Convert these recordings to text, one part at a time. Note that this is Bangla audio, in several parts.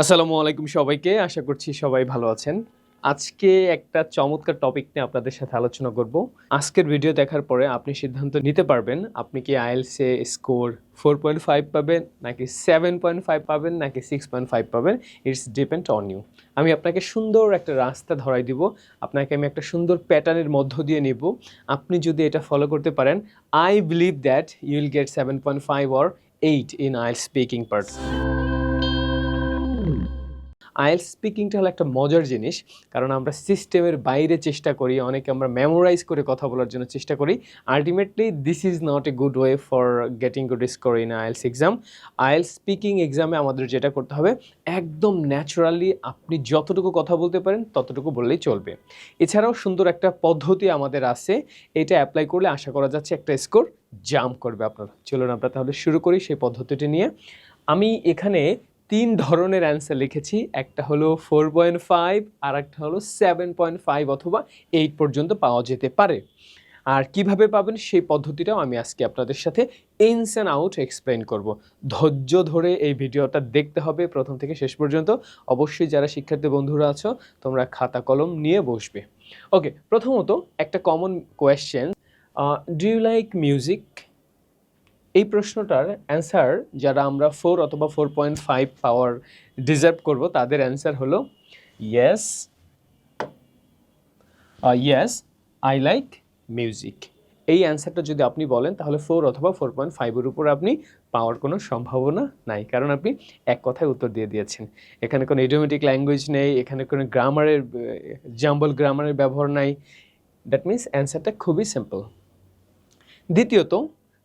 আসসালামু আলাইকুম সবাইকে, আশা করছি সবাই ভালো আছেন। আজকে একটা চমৎকার টপিক নিয়ে আপনাদের সাথে আলোচনা করব। আজকের ভিডিও দেখার পরে আপনি সিদ্ধান্ত নিতে পারবেন, আপনি কি আইএলসে স্কোর ফোর পয়েন্ট ফাইভ পাবেন, নাকি সেভেন পয়েন্ট ফাইভ পাবেন, নাকি সিক্স পয়েন্ট ফাইভ পাবেন ইটস ডিপেন্ড অন ইউ আমি আপনাকে সুন্দর একটা রাস্তা ধরাই দিব, আপনাকে আমি একটা সুন্দর প্যাটার্নের মধ্য দিয়ে নিব। আপনি যদি এটা ফলো করতে পারেন I believe that you will get seven point five or eight in আইল স্পিকিং পার্টস আইএলস স্পিকিংটা হলো একটা মজার জিনিস, কারণ আমরা সিস্টেমের বাইরে চেষ্টা করি, অনেকে আমরা মেমোরাইজ করে কথা বলার জন্য চেষ্টা করি। Ultimately this is not a good way for getting good score in IELTS exam IELTS speaking এক্সামে আমাদের যেটা করতে হবে, একদম ন্যাচারালি আপনি যতটুকু কথা বলতে পারেন, ততটুকু বললেই চলবে। এছাড়াও সুন্দর একটা পদ্ধতি আমাদের আছে, এটা অ্যাপ্লাই করলে আশা করা যাচ্ছে একটা স্কোর জাম্প করবে আপনার। চলুন আমরা তাহলে শুরু করি সেই পদ্ধতিটি নিয়ে। আমি এখানে তিন ধরনের অ্যান্সার লিখেছি। একটা হলো ফোর পয়েন্ট ফাইভ আর একটা হলো সেভেন পয়েন্ট ফাইভ অথবা এইট পর্যন্ত পাওয়া যেতে পারে। আর কীভাবে পাবেন সেই পদ্ধতিটাও আমি আজকে আপনাদের সাথে ইনস অ্যান্ড আউট এক্সপ্লেন করব। ধৈর্য ধরে এই ভিডিওটা দেখতে হবে প্রথম থেকে শেষ পর্যন্ত। অবশ্যই যারা শিক্ষার্থী বন্ধুরা আছো, তোমরা খাতা কলম নিয়ে বসবে। ওকে প্রথমত একটা common question do you like music এই প্রশ্নটার অ্যান্সার যারা আমরা ফোর অথবা ফোর পয়েন্ট ফাইভ পাওয়ার ডিজার্ভ করব, তাদের অ্যান্সার হলো yes yes I like music এই অ্যান্সারটা যদি আপনি বলেন, তাহলে ফোর অথবা ফোর পয়েন্ট ফাইভের উপর আপনি পাওয়ার কোনো সম্ভাবনা নাই। কারণ আপনি এক কথায় উত্তর দিয়ে দিয়েছেন। এখানে কোনো ইডিওমেটিক ল্যাঙ্গুয়েজ নেই, এখানে কোনো গ্রামারের জাম্বল গ্রামারের ব্যবহার নাই। দ্যাট মিন্স অ্যান্সারটা খুবই সিম্পল দ্বিতীয়ত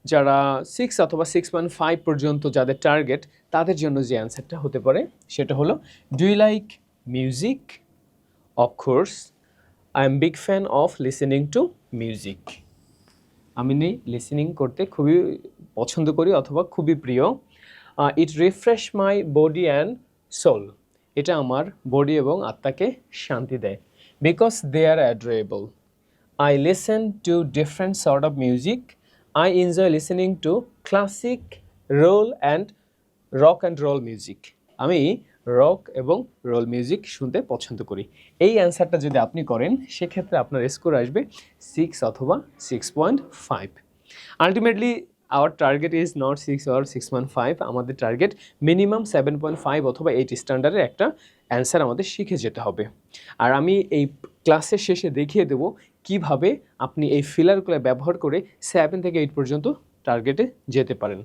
যারা সিক্স অথবা সিক্স পয়েন্ট ফাইভ পর্যন্ত যাদের টার্গেট তাদের জন্য যে অ্যান্সারটা হতে পারে, সেটা হলো do you like music of course I am big fan of listening to music আমি লিসেনিং করতে খুবই পছন্দ করি অথবা খুবই প্রিয়। It refresh my body and soul এটা আমার বডি এবং আত্মাকে শান্তি দেয়। Because they are adorable I listen to different sort of music. I enjoy listening to classic, roll and rock and roll music. আমি রক এবং রোল মিউজিক শুনতে পছন্দ করি। এই অ্যান্সারটা যদি আপনি করেন সেক্ষেত্রে আপনার স্কোর আসবে সিক্স অথবা six point five ultimately our target is not six or six point five আমাদের target minimum seven point five অথবা এইট স্ট্যান্ডার্ডের একটা অ্যান্সার আমাদের শিখে যেতে হবে। আর আমি এই ক্লাসের শেষে দেখিয়ে দেবো কীভাবে আপনি এই ফিলারগুলো ব্যবহার করে সেভেন থেকে এইট পর্যন্ত টার্গেটে যেতে পারেন?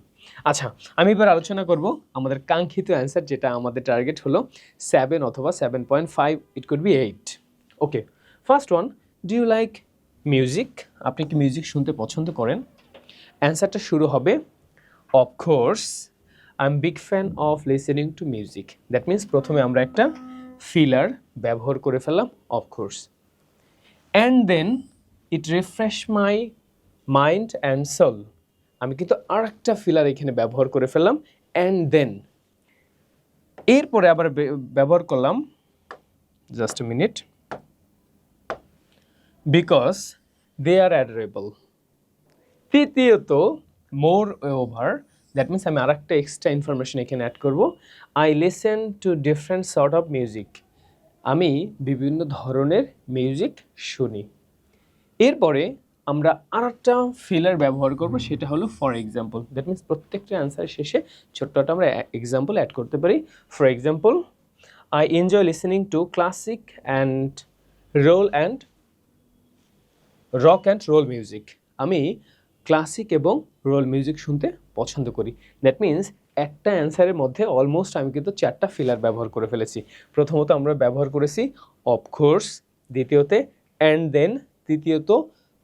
আচ্ছা আমি এবার আলোচনা করব আমাদের কাঙ্ক্ষিত অ্যান্সার যেটা আমাদের টার্গেট হলো সেভেন অথবা seven point five it could be eight okay first one do you like music আপনি কি মিউজিক শুনতে পছন্দ করেন? অ্যান্সারটা শুরু হবে of course I am big fan of listening to music that means প্রথমে আমরা একটা ফিলার ব্যবহার করে ফেললাম of course and then it refresh my mind and soul আমি কিন্তু আর একটা ফিলার এখানে ব্যবহার করে ফেললাম অ্যান্ড দেন এরপরে আবার ব্যবহার করলাম just minute because they are adorable তৃতীয়ত মোর ওভার দ্যাট মিন্স আমি আর একটা এক্সট্রা ইনফরমেশন এখানে অ্যাড করব. I listen to different sort of music আমি বিভিন্ন ধরনের মিউজিক শুনি। এরপরে আমরা আর একটা ফিলার ব্যবহার করব সেটা হলো ফর এক্সাম্পল দ্যাট মিন্স প্রত্যেকটা অ্যান্সার শেষে ছোট্ট একটা আমরা এক্সাম্পল অ্যাড করতে পারি। For example I enjoy listening to classic and roll and rock and roll music আমি ক্লাসিক এবং রোল মিউজিক শুনতে পছন্দ করি। দ্যাট মিন্স একটা অ্যান্সারের মধ্যে অলমোস্ট আমি কিন্তু চারটা ফিলার ব্যবহার করে ফেলেছি। প্রথমত আমরা ব্যবহার করেছি অফকোর্স দ্বিতীয়তে অ্যান্ড দেন তৃতীয়ত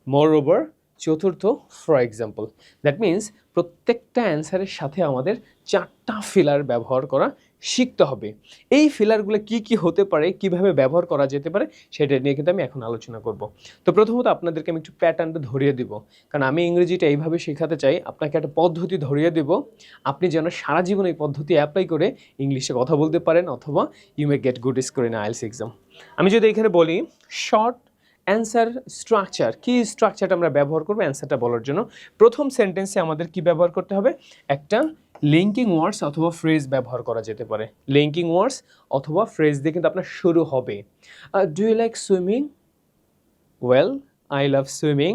মোর ওভার চতুর্থ ফর এক্সাম্পল দ্যাট মিন্স প্রত্যেকটা অ্যান্সারের সাথে আমাদের চারটা ফিলার ব্যবহার করা শিখতে হবে। এই ফিলারগুলো কি কি হতে পারে, কীভাবে ব্যবহার করা যেতে পারে, সেটা নিয়ে কিন্তু আমি এখন আলোচনা করব। তো প্রথমত আপনাদেরকে আমি একটু প্যাটার্নটা ধরিয়ে দিব। কারণ আমি ইংরেজিটা এইভাবে শেখাতে চাই, আপনাকে একটা পদ্ধতি ধরিয়ে দেব। আপনি যেন সারা জীবন এই পদ্ধতি অ্যাপ্লাই করে ইংলিশে কথা বলতে পারেন, অথবা you may get good score in IELTS exam আমি যদি এখানে বলি শর্ট অ্যান্সার স্ট্রাকচার কি স্ট্রাকচারটা আমরা ব্যবহার করব অ্যান্সারটা বলার জন্য? প্রথম সেন্টেন্সে আমাদের কি ব্যবহার করতে হবে? একটা লিঙ্কিং ওয়ার্ডস অথবা ফ্রেজ ব্যবহার করা যেতে পারে। লিঙ্কিং ওয়ার্ডস অথবা ফ্রেজ দিয়ে কিন্তু আপনার শুরু হবে। Do you like swimming well I love swimming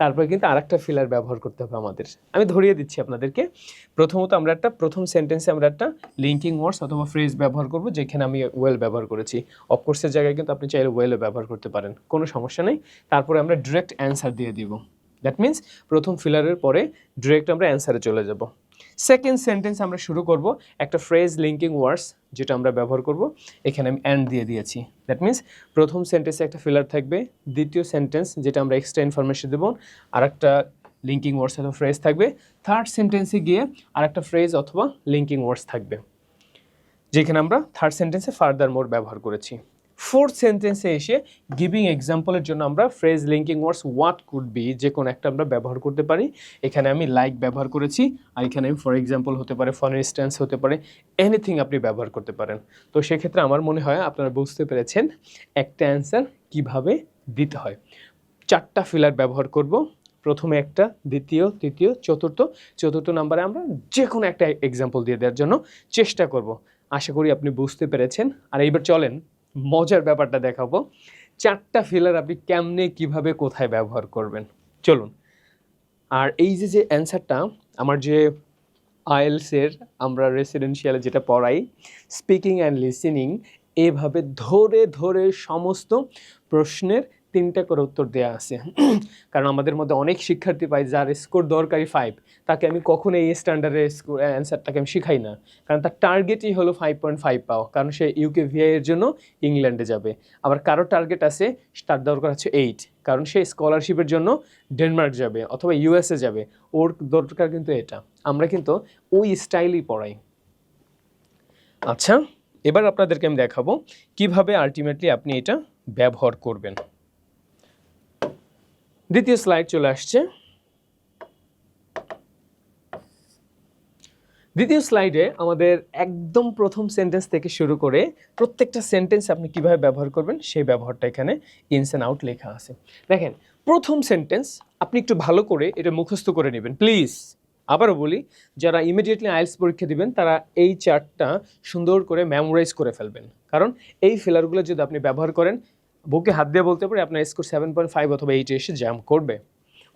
তারপর কিন্তু আরেকটা ফিলার ব্যবহার করতে হবে আমাদের। আমি ধরিয়ে দিচ্ছি আপনাদেরকে। প্রথমত আমরা একটা, প্রথম সেন্টেন্সে আমরা একটা লিঙ্কিং ওয়ার্ডস অথবা ফ্রেজ ব্যবহার করব, যেখানে আমি ওয়েল ব্যবহার করেছি। অফকোর্সের জায়গায় কিন্তু আপনি চাইলে ওয়েলও ব্যবহার করতে পারেন। কোনো সমস্যা নেই। তারপরে আমরা ডিরেক্ট অ্যান্সার দিয়ে দিব। দ্যাট মিন্স প্রথম ফিলারের পরে ডিরেক্ট আমরা অ্যান্সারে চলে যাব। সেকেন্ড সেন্টেন্স আমরা শুরু করব, একটা ফ্রেজ লিঙ্কিং ওয়ার্ডস যেটা আমরা ব্যবহার করব, এখানে আমি অ্যান্ড দিয়ে দিয়েছি। দ্যাট মিন্স প্রথম সেন্টেন্সে একটা ফিলার থাকবে, দ্বিতীয় সেন্টেন্স যেটা আমরা এক্সট্রা ইনফরমেশন দেবো আর একটা লিঙ্কিং ওয়ার্ডস অথবা ফ্রেজ থাকবে থার্ড সেন্টেন্সে গিয়ে আর একটা ফ্রেজ অথবা লিঙ্কিং ওয়ার্ডস থাকবে। যেখানে আমরা থার্ড সেন্টেন্সে ফার্দার মোর ব্যবহার করেছি। ফোর্থ সেন্টেন্সে এসে গিভিং এক্সাম্পলের জন্য আমরা phrase linking words what could be যে কোনো একটা আমরা ব্যবহার করতে পারি। এখানে আমি লাইক ব্যবহার করেছি, আর এখানে আমি ফর এক্সাম্পল হতে পারে ফর ইনস্ট্যান্স হতে পারে এনিথিং আপনি ব্যবহার করতে পারেন। তো সেক্ষেত্রে আমার মনে হয় আপনারা বুঝতে পেরেছেন একটা অ্যান্সার কীভাবে দিতে হয়। চারটা ফিলার ব্যবহার করব, প্রথমে একটা, দ্বিতীয়, তৃতীয়, চতুর্থ চতুর্থ নাম্বারে আমরা যে কোনো একটা এক্সাম্পল দিয়ে দেওয়ার জন্য চেষ্টা করব। আশা করি আপনি বুঝতে পেরেছেন। আর এইবার চলেন। মজার ব্যাপারটা দেখাবো। চারটা ফিলার আপনি কেমনে, কীভাবে, কোথায় ব্যবহার করবেন? চলুন। আর এই যে যে অ্যান্সারটা আমার যে আইএলসের আমরা রেসিডেন্সিয়ালে যেটা পড়াই স্পিকিং অ্যান্ড লিসেনিং এভাবে ধরে ধরে সমস্ত প্রশ্নের তিনটা করে উত্তর দেওয়া আছে। কারণ আমাদের মধ্যে অনেক শিক্ষার্থী পাই যার স্কোর দরকারি ফাইভ তাকে আমি কখনো এই স্ট্যান্ডার্ডের স্কোর অ্যান্সারটাকে আমি শিখাই না। কারণ তার টার্গেটই হলো ফাইভ পয়েন্ট ফাইভ পাওয়া। কারণ সে ইউকে ভিআই এর জন্য ইংল্যান্ডে যাবে। আবার কারও টার্গেট আছে, তার দরকার হচ্ছে এইট কারণ সে স্কলারশিপের জন্য ডেনমার্ক যাবে অথবা ইউএসএ যাবে। ওর দরকার কিন্তু এটা। আমরা কিন্তু ওই স্টাইলই পড়াই। আচ্ছা এবার আপনাদেরকে আমি দেখাবো কীভাবে আলটিমেটলি আপনি এটা ব্যবহার করবেন। দ্বিতীয় স্লাইড চলে আসছে। দ্বিতীয় স্লাইডে আমাদের একদম প্রথম সেন্টেন্স থেকে শুরু করে প্রত্যেকটা সেন্টেন্স আপনি কীভাবে ব্যবহার করবেন, সেই ব্যবহারটা এখানে ইনস অ্যান্ড আউট লেখা আছে। দেখেন, প্রথম সেন্টেন্স আপনি একটু ভালো করে এটা মুখস্থ করে নেবেন, প্লিজ। আবারও বলি, যারা ইমিডিয়েটলি আইএলস পরীক্ষা দিবেন, তারা এই চার্টটা সুন্দর করে মেমোরাইজ করে ফেলবেন। কারণ এই ফিলারগুলো যদি আপনি ব্যবহার করেন বুকে হাত দিয়ে বলতে পারি, আপনার স্কোর সেভেন পয়েন্ট ফাইভ অথবা এইটে এসে জ্যাম করবে।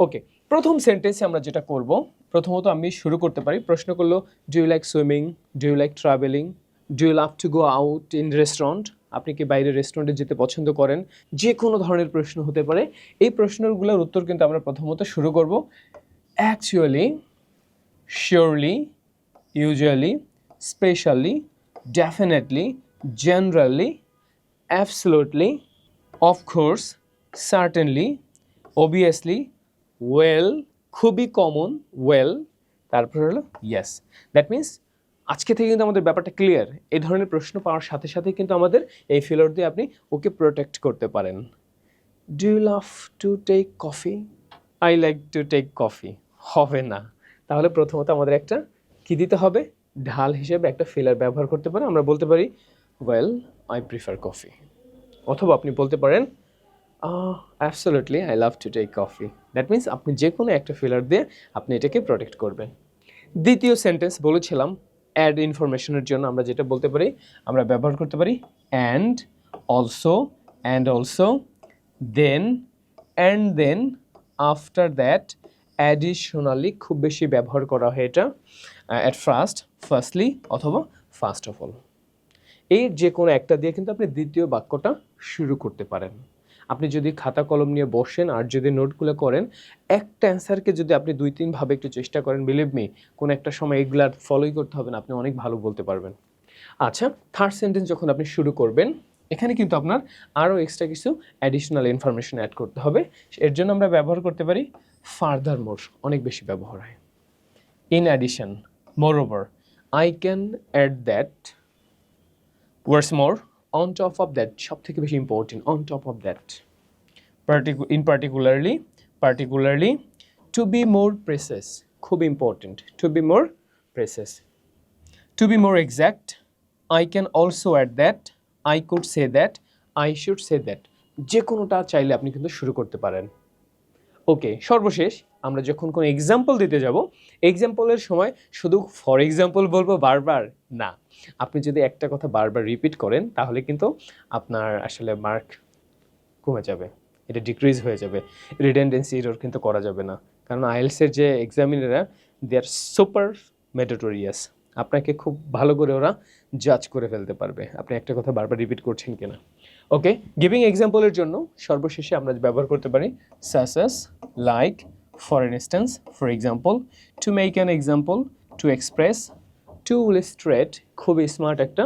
ওকে প্রথম সেন্টেন্সে আমরা যেটা করব, প্রথমত আমি শুরু করতে পারি। প্রশ্ন করল do you like swimming do you like travelling do you love to go out in restaurant আপনি কি বাইরে রেস্টুরেন্টে যেতে পছন্দ করেন? যে কোনো ধরনের প্রশ্ন হতে পারে। এই প্রশ্নগুলোর উত্তর কিন্তু আমরা প্রথমত শুরু করব। Actually surely usually specially definitely generally absolutely of course certainly obviously well খুবই কমন ওয়েল তারপর হলো ইয়েস দ্যাট মিন্স আজকে থেকে কিন্তু আমাদের ব্যাপারটা ক্লিয়ার এই ধরনের প্রশ্ন পাওয়ার সাথে সাথে কিন্তু আমাদের এই ফিলর দিয়ে আপনি ওকে প্রোটেক্ট করতে পারেন। Do you love to take coffee I like to take coffee হবে না। তাহলে প্রথমত আমাদের একটা কি দিতে হবে? ঢাল হিসেবে একটা ফিলার ব্যবহার করতে পারেন আমরা বলতে পারি ওয়েল আই প্রিফার কফি অথবা আপনি বলতে পারেন absolutely I love to take coffee that means আপনি যে কোনো একটা ফিলার দিয়ে আপনি এটাকে প্রোটেক্ট করবেন। দ্বিতীয় সেন্টেন্স বলেছিলাম অ্যাড ইনফরমেশনের জন্য আমরা যেটা বলতে পারি, আমরা ব্যবহার করতে পারি and also and also then and then after that additionally খুব বেশি ব্যবহার করা হয় এটা অ্যাট ফার্স্ট ফার্স্টলি অথবা ফার্স্ট অফ অল এই যে কোনো একটা দিয়ে কিন্তু আপনি দ্বিতীয় বাক্যটা শুরু করতে পারেন। আপনি যদি খাতা কলম নিয়ে বসেন আর যদি নোটগুলো করেন, একটা অ্যান্সারকে যদি আপনি দুই তিনভাবে একটু চেষ্টা করেন বিলিভ মি কোনো একটা সময় এগুলার ফলোই করতে হবে না, আপনি অনেক ভালো বলতে পারবেন। আচ্ছা থার্ড সেন্টেন্স যখন আপনি শুরু করবেন, এখানে কিন্তু আপনার আরও এক্সট্রা কিছু অ্যাডিশনাল ইনফরমেশন অ্যাড করতে হবে। এর জন্য আমরা ব্যবহার করতে পারি ফার্দার মোর অনেক বেশি ব্যবহার হয়। In addition moreover I can add that words more on top of that সব থেকে বেশি important on top of that in particularly particularly to be more precise খুব important to be more precise to be more exact I can also at that I could say that I should say that যে কোনোটা চাইলে আপনি কিন্তু শুরু করতে পারেন। ওকে সর্বশেষ আমরা যখন কোনো এক্সাম্পল দিতে যাব এক্সাম্পলের সময় শুধু ফর এক্সাম্পল বলব বারবার না। আপনি যদি একটা কথা বারবার রিপিট করেন, তাহলে কিন্তু আপনার আসলে মার্ক কমে যাবে, এটা ডিক্রিজ হয়ে যাবে রিডেন্ডেন্সি এরর কিন্তু করা যাবে না। কারণ আইএলসের যে এক্সামিনাররা দে আর সুপার মেটোটোরিয়াস আপনাকে খুব ভালো করে ওরা জাজ করে ফেলতে পারবে, আপনি একটা কথা বারবার রিপিট করছেন কিনা। ওকে গিভিং এক্সাম্পলের জন্য সর্বশেষে আমরা ব্যবহার করতে পারি such as like for instance for example to make an example to express to illustrate খুবই স্মার্ট একটা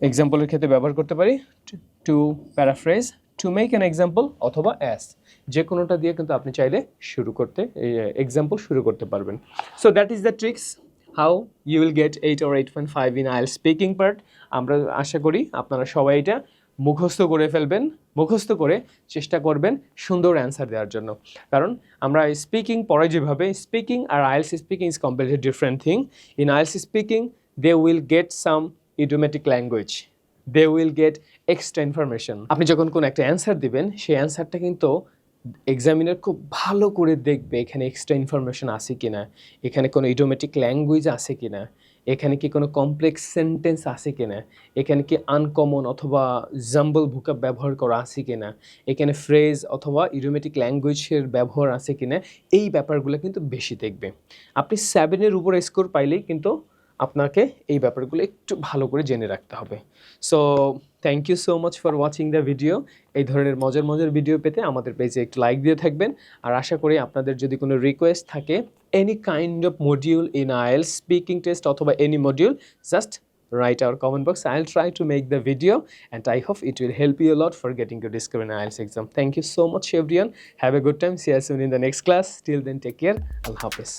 এক্সাম্পলের ক্ষেত্রে ব্যবহার করতে পারি to paraphrase to make an example অথবা অ্যাস যে কোনোটা দিয়ে কিন্তু আপনি চাইলে শুরু করতে এক্সাম্পল শুরু করতে পারবেন। So that is the tricks how you will get eight or eight point five in আইল স্পিকিং পার্ট আমরা আশা করি আপনারা সবাই এটা মুখস্থ করে ফেলবেন, মুখস্থ করে চেষ্টা করবেন সুন্দর অ্যান্সার দেওয়ার জন্য। কারণ আমরা স্পিকিং পরে যেভাবে speaking R IELTS speaking is completely different thing in IELTS speaking they will get some idiomatic language they will get extra information আপনি যখন কোনো একটা অ্যান্সার দিবেন, সেই অ্যান্সারটা কিন্তু এক্সামিনার খুব ভালো করে দেখবে এখানে এক্সট্রা ইনফরমেশন আছে কিনা, এখানে কোনো ইডোমেটিক ল্যাঙ্গুয়েজ আছে কি না এখানে কি কোনো কমপ্লেক্স সেন্টেন্স আছে কিনা, এখানে কি আনকমন অথবা জাম্বল ভুকা ব্যবহার করা আছে কিনা, এখানে ফ্রেজ অথবা ইডোমেটিক ল্যাঙ্গুয়েজের ব্যবহার আছে কিনা, এই ব্যাপারগুলো কিন্তু বেশি দেখবে। আপনি সেভেনের উপর স্কোর পাইলেই কিন্তু আপনাকে এই ব্যাপারগুলো একটু ভালো করে জেনে রাখতে হবে। So thank you so much for watching the video এই ধরনের মজার মজার ভিডিও পেতে আমাদের পেজে একটু লাইক দিয়ে থাকবেন। আর আশা করি আপনাদের যদি কোনো রিকোয়েস্ট থাকে any kind of module in আইল স্পিকিং টেস্ট অথবা any module just write our comment box I'll try to make the video and I hope it will help you lot for getting to discover in IELTS exam thank you so much everyone have a good time see us in the next class still then take care আল্লাহ হাফেজ